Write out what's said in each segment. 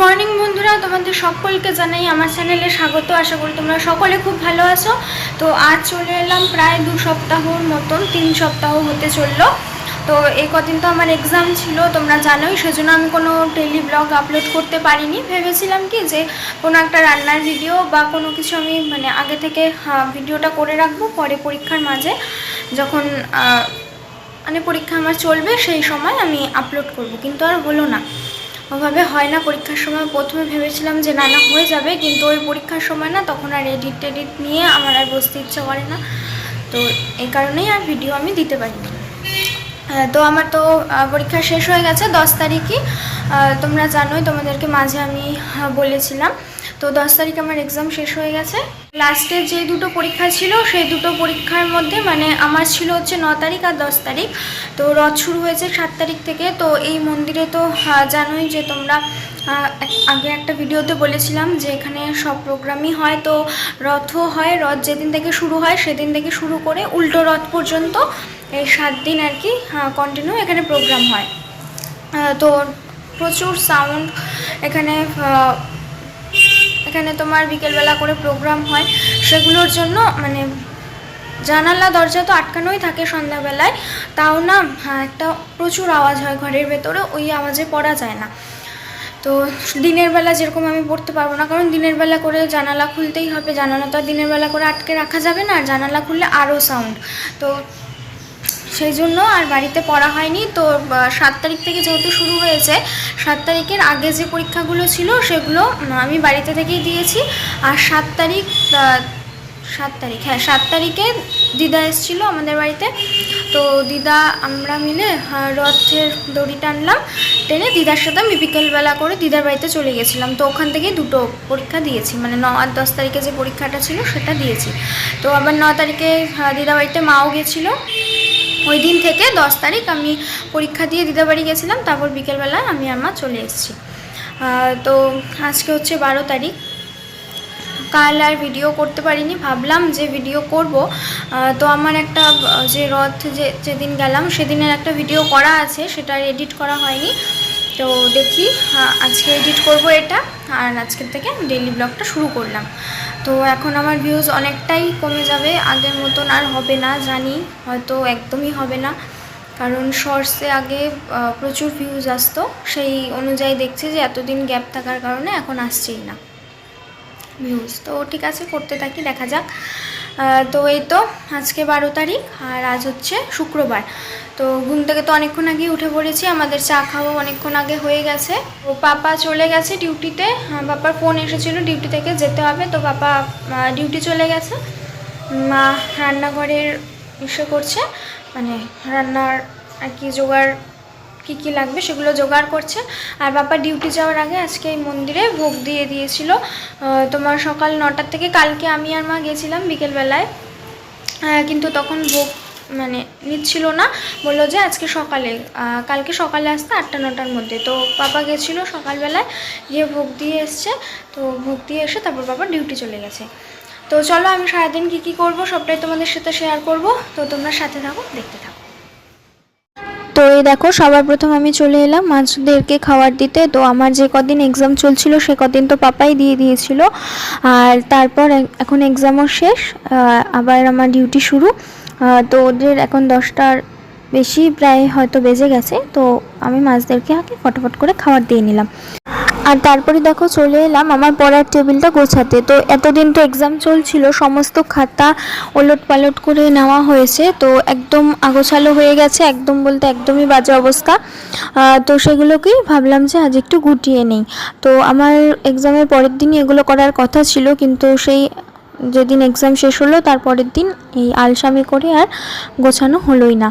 Morning বন্ধুরা, তোমাদের সকলকে জানাই আমার চ্যানেলে স্বাগত। আশা করি তোমরা সকলে খুব ভালো আছো। তো আজ চলে এলাম প্রায় দু সপ্তাহর মতন, তিন সপ্তাহ হতে চলল। তো এই কদিন তো আমার এক্সাম ছিল, তোমরা জানোই, সেজন্য আমি কোনো টেলি ব্লগ আপলোড করতে পারিনি। ভেবেছিলাম কি যে কোনো একটা রান্নার ভিডিও বা কোনো কিছু আমি মানে আগে থেকে ভিডিওটা করে রাখব, পরে পরীক্ষার মাঝে যখন মানে পরীক্ষা আমার চলবে, সেই সময় আমি আপলোড করব। কিন্তু আর হলো না। ওভাবে হয় না। পরীক্ষার সময় প্রথমে ভেবেছিলাম যে, না না, হয়ে যাবে। কিন্তু ওই পরীক্ষার সময় না, তখন আর এডিট টেডিট নিয়ে আমার আর বসতে ইচ্ছা করে না। তো এই কারণেই আর ভিডিও আমি দিতে পারি তো আমার তো পরীক্ষা শেষ হয়ে গেছে দশ তারিখই। তোমরা জানোই, তোমাদেরকে মাঝে আমি বলেছিলাম। তো দশ তারিখ আমার এক্সাম শেষ হয়ে গেছে। লাস্টের যে দুটো পরীক্ষা ছিল, সেই দুটো পরীক্ষার মধ্যে মানে আমার ছিল হচ্ছে ন তারিখ আর দশ তারিখ। তো রথ শুরু হয়েছে সাত তারিখ থেকে। তো এই মন্দিরে তো জানোই যে তোমরা আগে একটা ভিডিওতে বলেছিলাম যে এখানে সব প্রোগ্রামই হয়। তো রথও হয়, রথ যেদিন থেকে শুরু হয়, সেদিন থেকে শুরু করে উল্টো রথ পর্যন্ত এই সাত দিন আর কি কন্টিনিউ এখানে প্রোগ্রাম হয়। তো প্রচুর সাউন্ড এখানে এখানে তোমার বিকেলবেলা করে প্রোগ্রাম হয়। সেগুলোর জন্য মানে জানালা দরজা তো আটকানোই থাকে সন্ধ্যাবেলায়। তাও না হ্যাঁ, একটা প্রচুর আওয়াজ হয় ঘরের ভেতরে ওই আওয়াজে পড়া যায় না। তো দিনের বেলা যেরকম আমি পড়তে পারব না কারণ দিনের বেলা করে জানালা খুলতেই হবে। জানালা তো আর দিনের বেলা করে আটকে রাখা যাবে না আর জানালা খুললে আরও সাউন্ড তো সেই জন্য আর বাড়িতে পড়া হয়নি। তো সাত তারিখ থেকে যেহেতু শুরু হয়েছে সাত তারিখের আগে যে পরীক্ষাগুলো ছিল সেগুলো আমি বাড়িতে থেকেই দিয়েছি। আর সাত তারিখ সাত তারিখ হ্যাঁ সাত তারিখে দিদা এসেছিল আমাদের বাড়িতে। তো দিদা আমরা মিলে রথের দড়ি টানলাম টেনে দিদার সাথে আমি বিকেলবেলা করে দিদার বাড়িতে চলে গেছিলাম। তো ওখান থেকে দুটো পরীক্ষা দিয়েছি মানে ন আর দশ তারিখে যে পরীক্ষাটা ছিল সেটা দিয়েছি। তো আবার ন তারিখে আহ, দিদা বাড়িতে মাও গেছিল। ওই দিন থেকে দশ তারিখ আমি পরীক্ষা দিয়ে দিদা বাড়ি গেছিলাম, তারপর বিকেলবেলায় আমি আমার চলে এসেছি। তো আজকে হচ্ছে বারো তারিখ। কাল আর ভিডিও করতে পারিনি, ভাবলাম যে ভিডিও করব। তো আমার একটা যে রথ যে, যেদিন গেলাম, সেদিনের একটা ভিডিও করা আছে, সেটা এডিট করা হয়নি। তো দেখি আজকে এডিট করব এটা, আর আজকের থেকে ডেইলি ব্লগটা শুরু করলাম। তো এখন আমার ভিউজ অনেকটাই কমে যাবে, আগের মতন আর হবে না, জানি, হয়তো একদমই হবে না। কারণ শর্টসে আগে প্রচুর ভিউজ আসতো, সেই অনুযায়ী দেখছি যে এতদিন গ্যাপ থাকার কারণে এখন আসছেই না। ভিউজ তো ঠিক আছে, করতে থাকি, দেখা যাক। তো এই তো আজকে বারো তারিখ আর আজ হচ্ছে শুক্রবার। তো ঘুম থেকে তো অনেকক্ষণ আগে উঠে পড়েছি, আমাদের চা খাওয়া অনেকক্ষণ আগে হয়ে গেছে। ও পাপা চলে গেছে ডিউটিতে পাপার ফোন এসেছিল ডিউটি থেকে যেতে হবে, তো পাপা ডিউটি চলে গেছে। মা রান্নাঘরের ইসে করছে মানে রান্নার আর কি জোগাড় কী কী লাগবে সেগুলো জোগাড় করছে। আর বাবা ডিউটি যাওয়ার আগে আজকে এই মন্দিরে ভোগ দিয়ে দিয়েছিল। তোমার সকাল নটার থেকে কালকে আমি আর মা গেছিলাম বিকেলবেলায়। কিন্তু তখন ভোগ মানে নিচ্ছিল না। বলল যে আজকে সকালে কালকে সকালে আসতে আটটা নটার মধ্যে। তো বাবা গেছিল সকালবেলায়, গিয়ে ভোগ দিয়ে এসছে। তো ভোগ দিয়ে এসে তারপর বাবা ডিউটি চলে গেছে। তো চলো আমি সারাদিন কী কী করব সবটাই তোমাদের সাথে শেয়ার করব। তো তোমরা সাথে থাকো, দেখতে থাকো। তো এই দেখো, সবার প্রথম আমি চলে এলাম মাছদেরকে খাবার দিতে। তো আমার যে কদিন এক্সাম চলছিল, সে কদিন তো পাপাই দিয়ে দিয়েছিল। আর তারপর এখন এক্সামও শেষ আবার আমার ডিউটি শুরু। তো ওদের এখন দশটার বেশি প্রায় হয়তো বেজে গেছে। তো আমি মাছদেরকে আগে ফটোফট করে খাবার দিয়ে নিলাম। আর তারপরে দেখো চলে এলাম আমার পড়ার টেবিলটা গোছাতে। তো এতদিন তো এক্সাম চলছিল, সমস্ত খাতা ওলট পালট করে নেওয়া হয়েছে। তো একদম আগোছালো হয়ে গেছে, একদম বলতে একদমই বাজে অবস্থা। তো সেগুলোকেই ভাবলাম যে আজ একটু গুটিয়ে নেই। তো আমার এক্সামের পরের দিনই এগুলো করার কথা ছিল, কিন্তু সেই যেদিন এক্সাম শেষ হলো, তার পরের দিন এই আলসামি করে আর গোছানো হলোই না।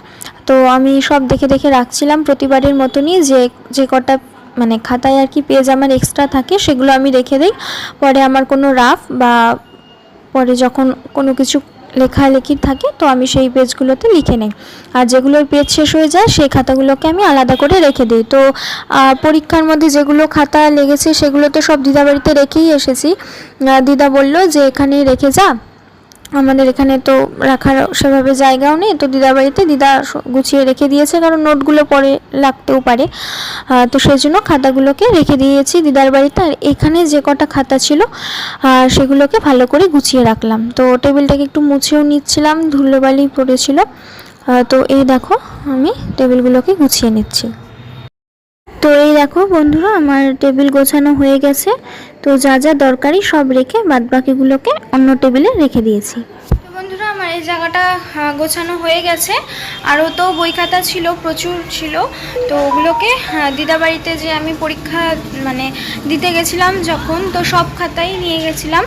তো আমি সব দেখে দেখে রাখছিলাম প্রতিবারের মতনই যে যে কটা মানে খাতায় আর কি পেজ আমার এক্সট্রা থাকে, সেগুলো আমি রেখে দিই। পরে আমার কোনো রাফ বা পরে যখন কোনো কিছু লেখালেখি থাকে, তো আমি সেই পেজগুলোতে লিখে নিই। আর যেগুলোর পেজ শেষ হয়ে যায়, সেই খাতাগুলোকে আমি আলাদা করে রেখে দিই। তো পরীক্ষার মধ্যে যেগুলো খাতা লেগেছে, সেগুলো তো সব দিদা বাড়িতে রেখেই এসেছি। দিদা বলল যে, এখানেই রেখে যা। আমাদের এখানে তো রাখার সেভাবে জায়গাও নেই। তো দিদার বাড়িতে দিদা গুছিয়ে রেখে দিয়েছে, কারণ নোটগুলো পরে লাগতেও পারে। তো সেই জন্য খাতাগুলোকে রেখে দিয়েছি দিদার বাড়িতে। আর এখানে যে কটা খাতা ছিল সেগুলোকে ভালো করে গুছিয়ে রাখলাম। তো টেবিলটাকে একটু মুছেও নিচ্ছিলাম, ধুলোবালি পড়েছিল। তো এই দেখো, আমি টেবিলগুলোকে গুছিয়ে নিচ্ছি। তো এই দেখো বন্ধুরা আমার টেবিল গোছানো হয়ে গেছে। তো যা যা দরকারি সব রেখে বাদবাকিগুলোকে অন্য টেবিলে রেখে দিয়েছি। বন্ধুরা আমার এই জায়গাটা গোছানো হয়ে গেছে। আরও তো বই খাতা ছিল প্রচুর ছিল। তো ওগুলোকে আহ, দিদা বাড়িতে যে আমি পরীক্ষা মানে দিতে গেছিলাম যখন তো সব খাতাই নিয়ে গেছিলাম।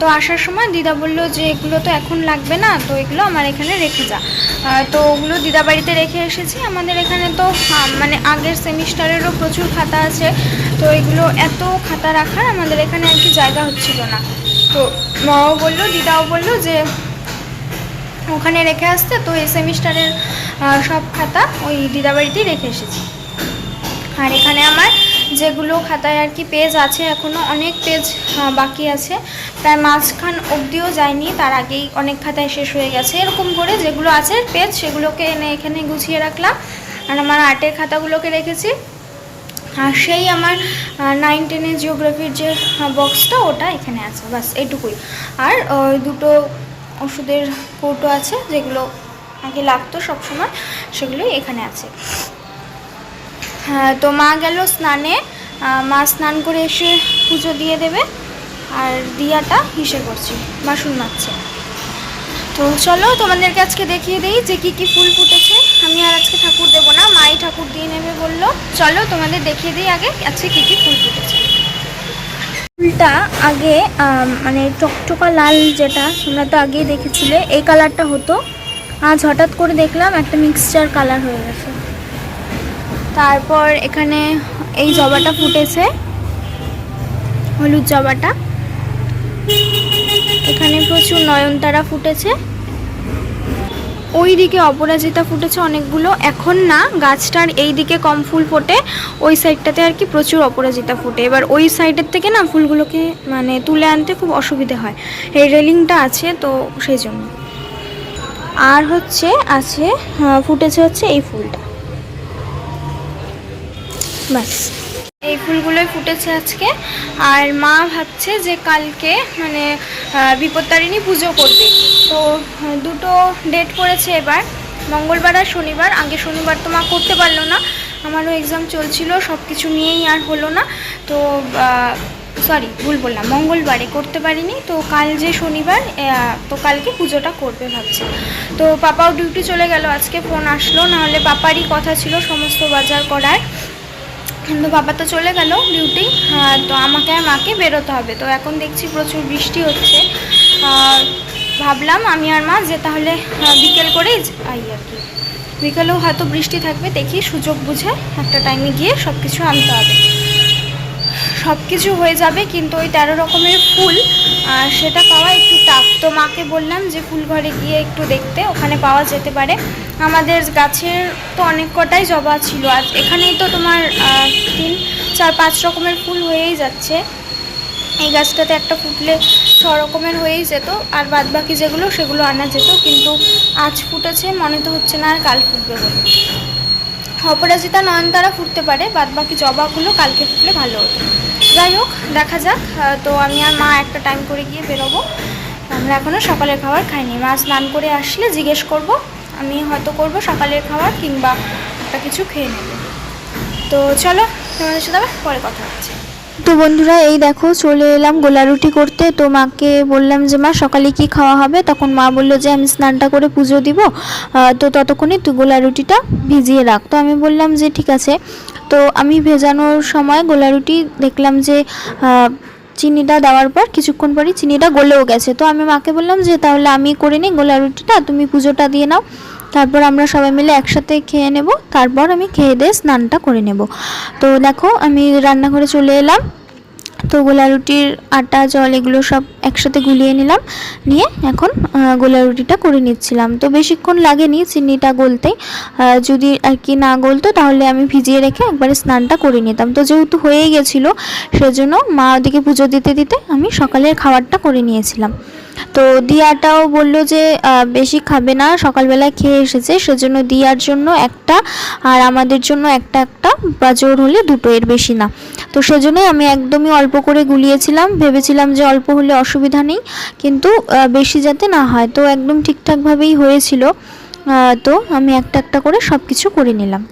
তো আসার সময় দিদা বলল যে এগুলো তো এখন লাগবে না, তো এগুলো আমার এখানে রেখে যা। তো ওগুলো দিদা বাড়িতে রেখে এসেছি। আমাদের এখানে তো মানে আগের সেমিস্টারেরও প্রচুর খাতা আছে। তো এগুলো এত খাতা রাখার আমাদের এখানে আর কি জায়গা হচ্ছিল না। তো মাও বলল, দিদাও বলল যে ওখানে রেখে আসতে, তো এই সেমিস্টারের সব খাতা ওই দিদাবাড়িতেই রেখে এসেছি। আর এখানে আমার যেগুলো খাতায় আর কি পেজ আছে এখনও অনেক পেজ বাকি আছে। প্রায় মাঝখান অবধিও যায়নি, তার আগেই অনেক খাতায় শেষ হয়ে গেছে। এরকম করে যেগুলো আছে পেজ, সেগুলোকে এনে এখানে গুছিয়ে রাখলাম। আর আমার আর্টের খাতাগুলোকে রেখেছি। আর সেই আমার নাইন টেনের জিওগ্রাফির যে বক্সটা ওটা এখানে আছে। বাস এটুকুই আর দুটো ওষুধের কৌটো আছে, যেগুলো আগে লাগতো সবসময়, সেগুলোই এখানে আছে। তো মা গেল স্নানে। মা স্নান করে এসে পুজো দিয়ে দেবে। আর দিয়াটা হিসে করছি বাসন মাজছে তো চলো তোমাদেরকে আজকে দেখিয়ে দিই যে কি কি ফুল ফুটেছে। আমি আর আজকে ঠাকুর দেবো না, মাই ঠাকুর দিয়ে নেবে বলল। চলো তোমাদের দেখিয়ে দিই আগে আজকে কি কি ফুল ফুটেছে। ফুলটা আগে মানে টকটকা লাল যেটা, তোমরা তো আগেই দেখেছিলে, এই কালারটা হতো। আজ হঠাৎ করে দেখলাম একটা মিক্সচার কালার হয়ে গেছে। তারপর এখানে এই জবাটা ফুটেছে, হলুদ জবাটা। এখানে প্রচুর নয়নতারা ফুটেছে। ওই দিকে অপরাজিতা ফুটেছে অনেকগুলো। এখন না, গাছটার এই দিকে কম ফুল ফোটে, ওই সাইডটাতে আর কি প্রচুর অপরাজিতা ফুটে। এবার ওই সাইডের থেকে না, ফুলগুলোকে মানে তুলে আনতে খুব অসুবিধে হয়। এই রেলিংটা আছে, তো সেই জন্য। আর হচ্ছে, আছে ফুটেছে হচ্ছে এই ফুলটা। ব্যাস এই ফুলগুলোই ফুটেছে আজকে। আর মা ভাবছে যে কালকে মানে বিপত্তারিণী পুজো করবে। তো দুটো ডেট পড়েছে এবার। মঙ্গলবার আর শনিবার। আগে শনিবার তো মা করতে পারল না। আমারও এক্সাম চলছিল সব কিছু নিয়েই আর হলো না। তো সরি ভুল বললাম। মঙ্গলবারে করতে পারিনি। তো, কাল যে শনিবার তো কালকে পুজোটা করবে ভাবছে। তো, পাপাও ডিউটি চলে গেল আজকে ফোন আসলো। নাহলে পাপারই কথা ছিল সমস্ত বাজার করার। কিন্তু বাবা তো চলে গেল ডিউটি তো আমাকে আর মাকে বেরোতে হবে। তো এখন দেখছি প্রচুর বৃষ্টি হচ্ছে। ভাবলাম আমি আর মা যে তাহলে আহ, বিকেল করেই আই আর কি। বিকেলেও হয়তো বৃষ্টি থাকবে দেখি সুযোগ বুঝে একটা টাইমে গিয়ে সব কিছু আনতে হবে। সব কিছু হয়ে যাবে কিন্তু ওই তেরো রকমের ফুল সেটা পাওয়া টাফ তো মাকে বললাম যে ফুল ঘরে গিয়ে একটু দেখতে, ওখানে পাওয়া যেতে পারে। আমাদের গাছের তো অনেক কটাই জবা ছিল। আজ এখানেই তো তোমার তিন, চার, পাঁচ রকমের ফুল হয়েই যাচ্ছে। এই গাছটাতে একটা ফুটলে ছ রকমের হয়েই যেত, আর বাদ বাকি যেগুলো, সেগুলো আনা যেত। কিন্তু আজ ফুটেছে, মনে তো হচ্ছে না আর কাল ফুটবে বলে। অপরাজিতা নয়নতারা ফুটতে পারে বাদ বাকি জবাগুলো কালকে ফুটলে ভালো হতো। যাই হোক, দেখা যাক। তো আমি আর মা একটা টাইম করে গিয়ে বেরোবো। আমরা এখনও সকালের খাবার খাইনি। মা স্নান করে আসলে জিজ্ঞেস করব, আমি হয়তো করব সকালের খাবার কিংবা একটা কিছু খেয়ে নেব। তো চলো, তোমাদের সাথে আবার পরে কথা হচ্ছে। তো বন্ধুরা, এই দেখো, চলে এলাম গোলা রুটি করতে। তো মাকে বললাম যে, মা, সকালে কি খাওয়া হবে? তখন মা বলল যে, আমি স্নানটা করে পুজো দিব। তো ততক্ষণে তুই গোলা রুটিটা ভিজিয়ে রাখ। তো আমি বললাম যে, ঠিক আছে। তো আমি ভেজানোর সময় গোলা রুটি দেখলাম যে চিনিটা দেওয়ার পর কিছুক্ষণ পরই চিনিটা গলেও গেছে। তো আমি মাকে বললাম যে, তাহলে আমি করে নিই গোলা রুটিটা, তুমি পুজোটা দিয়ে নাও। তারপর আমরা সবাই মিলে একসাথে খেয়ে নেব। তারপর আমি খেয়ে দিয়ে স্নানটা করে নেব। তো দেখো, আমি রান্নাঘরে চলে এলাম। তো গোলা রুটির আটা, জল এগুলো সব একসাথে গুলিয়ে নিলাম। নিয়ে এখন গোলা রুটিটা করে নিচ্ছিলাম। তো বেশিক্ষণ লাগেনি চিনিটা গলতে। যদি আর কি না গলতো তাহলে আমি ভিজিয়ে রেখে একবারে স্নানটা করে নিতাম। তো যেহেতু হয়ে গেছিল, সেজন্য মা ওদিকে পুজো দিতে দিতে আমি সকালের খাবারটা করে নিয়েছিলাম। তো দিয়াটাও বলল যে বেশি খাবে না সকালবেলা খেয়ে এসেছে, সেজন্য দিয়ার জন্য একটা, আর আমাদের জন্য একটা একটা বা জোর হলে দুটো, এর বেশি না। তো সেজন্যই আমি একদমই অল্প করে গুলিয়েছিলাম, ভেবেছিলাম যে অল্প হলে অসুবিধা নেই, কিন্তু বেশি যাতে না হয়, তো একদম ঠিকঠাকভাবেই হয়েছিল। তো আমি একটা একটা করে সব কিছু করে নিলাম।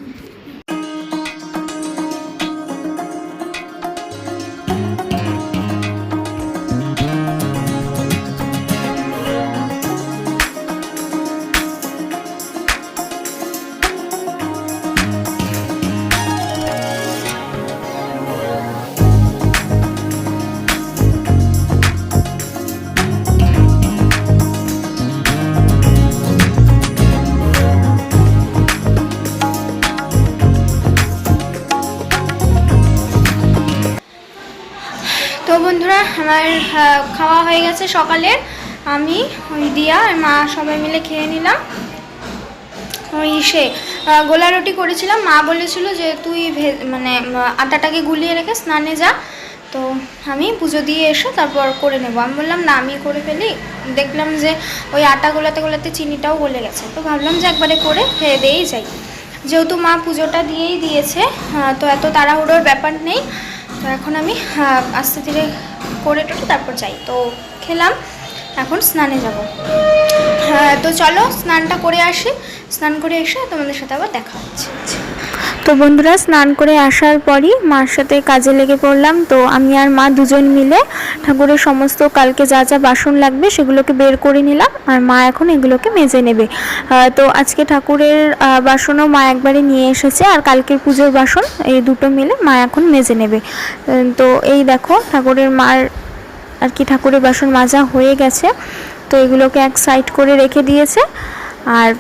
খাওয়া হয়ে গেছে সকালে আমি, ওই দিয়া আর মা সবাই মিলে খেয়ে নিলাম। ওই সে গোলা রুটি করেছিলাম। মা বলেছিল যে তুই মানে আটাটাকে গুলিয়ে রেখে স্নানে যা। তো আমি পুজো দিয়ে এসে তারপর করে নেব। আমি বললাম, না, আমি করে ফেলি। দেখলাম যে ওই আটা গোলাতে গোলাতে চিনিটাও গলে গেছে। তো ভাবলাম যে একবারে করে খেয়ে দিয়েই যাই। যেহেতু মা পুজোটা দিয়েই দিয়েছে তো এত তাড়াহুড়োর ব্যাপার নেই। তো এখন আমি আস্তে ধীরে করে টোটে, তারপর যাই। তো খেলাম, এখন স্নানে যাব। হ্যাঁ তো চলো স্নানটা করে আসি। স্নান করে এসে তোমাদের সাথে আবার দেখা হচ্ছে। তো বন্ধুরা, স্নান করে আসার পরই মার সাথে কাজে লেগে পড়লাম। তো আমি আর মা দুজন মিলে ঠাকুরের সমস্ত কালকে যা যা বাসন লাগবে সেগুলোকে বের করে নিলাম আর মা এখন এগুলোকে মেজে নেবে। তো আজকে ঠাকুরের বাসনও মা একবারে নিয়ে এসেছে আর কালকের পুজোর বাসন এই দুটো মিলে মা এখন মেজে নেবে। তো এই দেখো ঠাকুরের মার আর কি ঠাকুরের বাসন মাজা হয়ে গেছে। তো এগুলোকে এক সাইড করে রেখে দিয়েছে। আর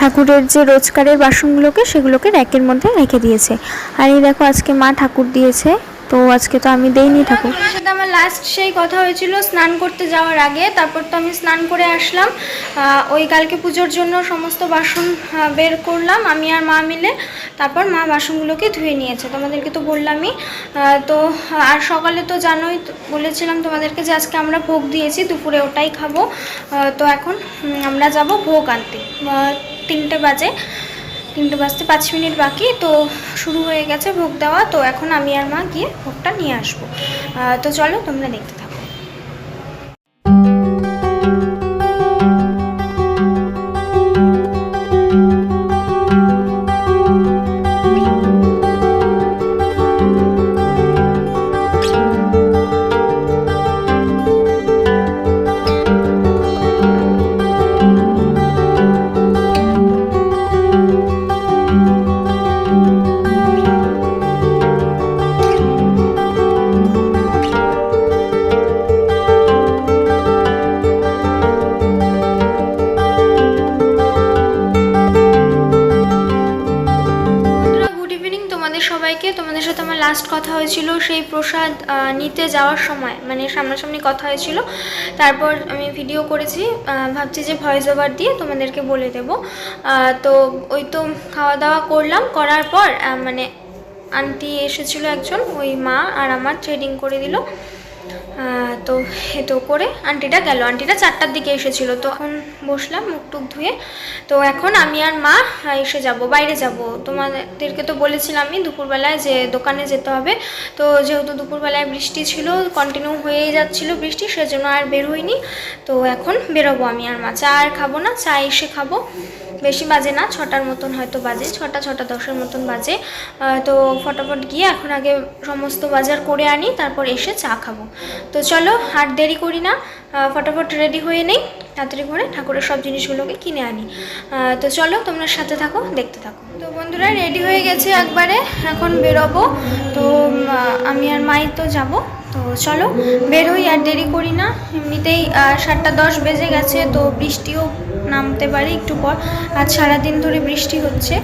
ঠাকুরের যে রোজকারের বাসনগুলোকে সেগুলোকে র্যাকের মধ্যে রেখে দিয়েছে। আর এই দেখো আজকে মা ঠাকুর দিয়েছে। তো আজকে তো আমি দেইনি ঠাকুর। সাথে আমার লাস্ট সেই কথা হয়েছিল স্নান করতে যাওয়ার আগে। তারপর তো আমি স্নান করে আসলাম। ওই কালকে পুজোর জন্য সমস্ত বাসন বের করলাম আমি আর মা মিলে। তারপর মা বাসনগুলোকে ধুয়ে নিয়েছে তোমাদেরকে তো বললামই। তো আর সকালে তো জানোই তো বলেছিলাম তোমাদেরকে যে আজকে আমরা ভোগ দিয়েছি দুপুরে ওটাই খাব। তো এখন আমরা যাব ভোগ আনতে। তিনটে বাজে। তিনটে বাজতে পাঁচ মিনিট বাকি, তো শুরু হয়ে গেছে ভোগ দেওয়া। তো এখন আমি আর মা গিয়ে ভোগটা নিয়ে আসব। তো চলো তোমরা দেখতে সবাইকে তোমাদের সাথে আমার লাস্ট কথা হয়েছিল, সেই প্রসাদ নিতে যাওয়ার সময় মানে সামনাসামনি কথা হয়েছিল। তারপর আমি ভিডিও করেছি ভাবছি যে ভয়েস ওভার দিয়ে তোমাদেরকে বলে দেব। তো ওই তো খাওয়া দাওয়া করলাম, করার পর মানে আন্টি এসেছিল একজন, ওই মা আর আমার ট্রেডিং করে দিল। তো তো করে আন্টিটা গেল। আন্টিটা চারটার দিকে এসেছিল। তো এখন বসলাম মুখ টুক ধুয়ে। তো এখন আমি আর মা এসে যাব, বাইরে যাব। তোমাদেরকে তো বলেছিলামই দুপুরবেলায় যে দোকানে যেতে হবে। তো যেহেতু দুপুরবেলায় বৃষ্টি ছিল কন্টিনিউ হয়েই যাচ্ছিল বৃষ্টি, সেজন্য আর বের হইনি। তো এখন বেরোবো আমি আর মা। চা আর খাব না, চা এসে খাব। বেশি বাজে না, ছটার মতন হয়তো বাজে, ছটা ছটা দশের মতন বাজে। তো ফটাফট গিয়ে এখন আগে সমস্ত বাজার করে আনি, তারপর এসে চা খাব। তো চলো, আর দেরি করি না ফটাফট রেডি হয়ে নেই, তাড়াতাড়ি করে ঠাকুরের সব জিনিসগুলোকে কিনে আনি। তো চলো, তোমরা সাথে থাকো, দেখতে থাকো। তো বন্ধুরা রেডি হয়ে গেছে একবারে, এখন বেরোবো। তো আমি আর মাই তো যাব। তো চলো, বেরোই আর দেরি করি না। এমনিতেই সাতটা দশ বেজে গেছে, তো বৃষ্টিও নামতে পারে একটু পর। আজ সারাদিন ধরে বৃষ্টি হচ্ছে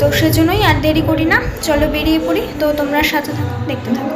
তো সেজন্যই আর দেরি করি না। চলো বেরিয়ে পড়ি, তো তোমরা সাথে থাকো, দেখতে থাকো।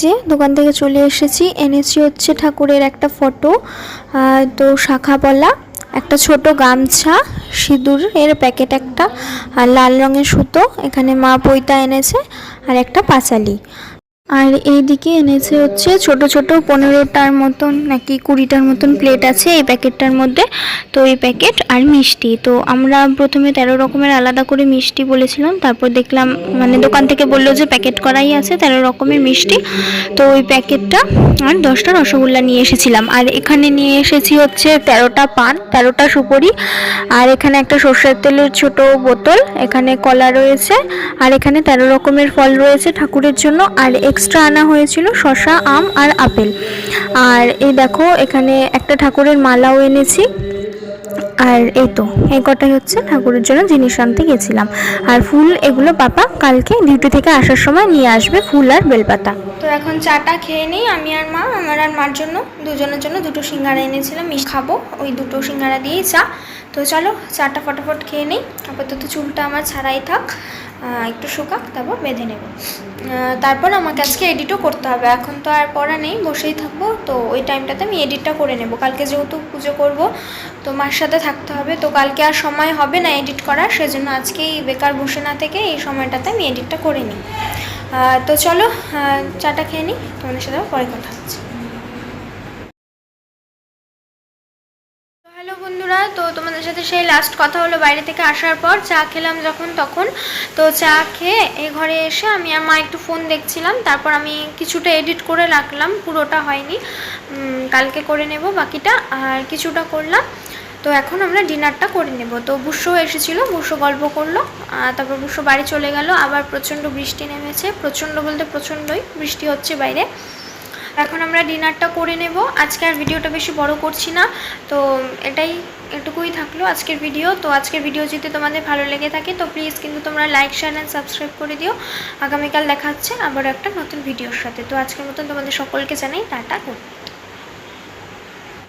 যে দোকান থেকে চলে এসেছি। এনেছি হচ্ছে ঠাকুরের একটা ফটো তো শাখা বলা, একটা ছোট গামছা, সিঁদুরের প্যাকেট একটা, আর লাল রঙের সুতো, এখানে মা পৈতা এনেছে, আর একটা পাঁচালি। আর এইদিকে এনেছে হচ্ছে ছোট ছোট পনেরোটার মতন, নাকি কুড়িটার মতন প্লেট আছে এই প্যাকেটটার মধ্যে। তো এই প্যাকেট আর মিষ্টি। তো আমরা প্রথমে তেরো রকমের আলাদা করে মিষ্টি বলেছিলাম, তারপর দেখলাম মানে দোকান থেকে বলল যে প্যাকেট করাই আছে তেরো রকমের মিষ্টি। তো ওই প্যাকেটটা আর দশটা রসগোল্লা নিয়ে এসেছিলাম। আর এখানে নিয়ে এসেছি হচ্ছে তেরোটা পান, তেরোটা সুপরি। আর এখানে একটা সর্ষের তেলের ছোট বোতল, এখানে কলা রয়েছে। আর এখানে তেরো রকমের ফল রয়েছে ঠাকুরের জন্য। আর এক্সট্রা আনা হয়েছিল, শসা, আম আর আপেল। আর এই দেখো, এখানে একটা ঠাকুরের মালাও এনেছি। আর এই তো, এই কটাই হচ্ছে ঠাকুরের জন্য জিনিস আনতে গেছিলাম। আর ফুল এগুলো পাপা কালকে ডিউটি থেকে আসার সময় নিয়ে আসবে, ফুল আর বেলপাতা। তো এখন চাটা খেয়ে নিই, আমি আর মা, আমার আর মার জন্য, দুজনের জন্য দুটো সিঙ্গারা এনেছিলাম মিশ খাব, ওই দুটো সিঙ্গারা দিয়েই চা। তো চলো, চাটা ফটাফট খেয়ে নিই, আপাতত চুলটা আমার ছাড়াই থাক। একটু শুকাক, তারপর বেঁধে নেব। তারপর আমাকে আজকে এডিটও করতে হবে। এখন তো আর পড়া নেই, বসেই থাকব। তো ওই টাইমটাতে আমি এডিটটা করে নেব। কালকে যেহেতু পুজো করব, তো মার সাথে থাকতে হবে। তো কালকে আর সময় হবে না এডিট করার, সেজন্য আজকেই বেকার বসে না থেকে এই সময়টাতে আমি এডিটটা করে নিই। তো চলো চাটা খেয়ে নিই। তোমাদের সাথে পরে কথা হচ্ছে। সাথে সেই লাস্ট কথা হলো বাইরে থেকে আসার পর চা খেলাম যখন তখন। তো চা খেয়ে এ ঘরে এসে আমি আর মা একটু ফোন দেখছিলাম, তারপর আমি কিছুটা এডিট করে রাখলাম, পুরোটা হয়নি। কালকে করে নেব বাকিটা, আর কিছুটা করলাম। তো এখন আমরা ডিনারটা করে নেব। তো বুসো এসেছিল, বুসো গল্প করল তারপর বুসো বাড়ি চলে গেল, আবার প্রচণ্ড বৃষ্টি নেমেছে, প্রচণ্ড বলতে প্রচণ্ডই বৃষ্টি হচ্ছে বাইরে। এখন আমরা ডিনারটা করে নেব। আজকে আর ভিডিওটা বেশি বড় করছি না। তো এটাই এটুকুই থাকল আজকের ভিডিও তো আজকের ভিডিও যদি তোমাদের ভালো লেগে থাকে, তো প্লিজ কিন্তু তোমরা লাইক শেয়ার অ্যান্ড সাবস্ক্রাইব করে দিও। আগামীকাল দেখা হচ্ছে আবার একটা নতুন ভিডিওর সাথে। তো আজকের মতন তোমাদের সকলকে জানাই, টাটা গুড